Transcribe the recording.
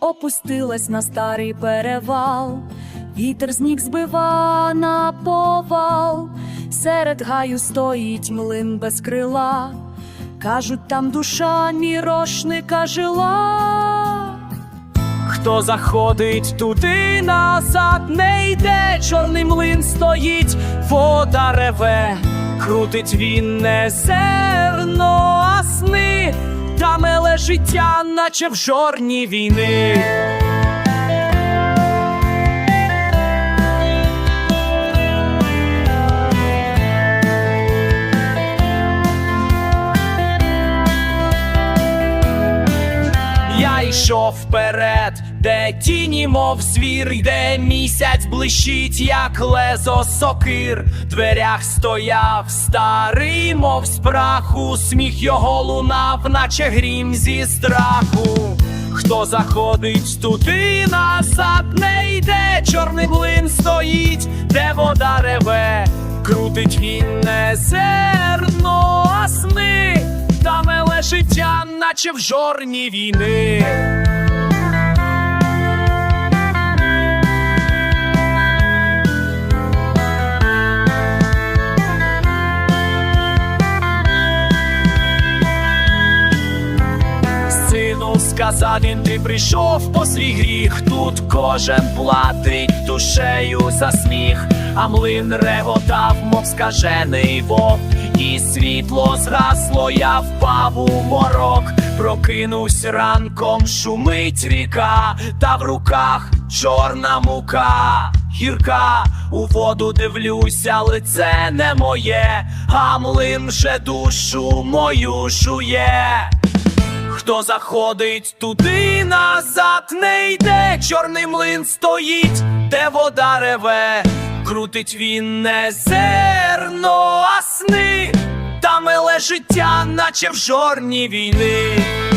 опустилась на старий перевал, вітер сніг збива на повал, серед гаю стоїть млин без крила. Кажуть, там душа мірошника жила. Хто заходить туди назад, не йде, чорний млин стоїть, вода реве, крутить він не зерно, життя, наче в жорні війни. Я йшов вперед, де тіні, мов звір, де місяць блищить, як лезо сокир. Дверях стояв старий, мов з праху, сміх його лунав, наче грім зі страху. Хто заходить туди назад, не йде, чорний блин стоїть, де вода реве, крутить він не зерно, а сни, та меле життя, наче в жорні війни. Сину ти прийшов по свій гріх, тут кожен платить душею за сміх, а млин реготав, мов скажений вовк, і світло згасло, я впав у морок, прокинусь ранком, шумить ріка, та в руках чорна мука. Гірка, у воду дивлюся, але це не моє, а млин вже душу мою жує. Хто заходить туди назад, не йде, чорний млин стоїть, де вода реве, крутить він не зерно, а сни, та миле життя, наче в жорні війни.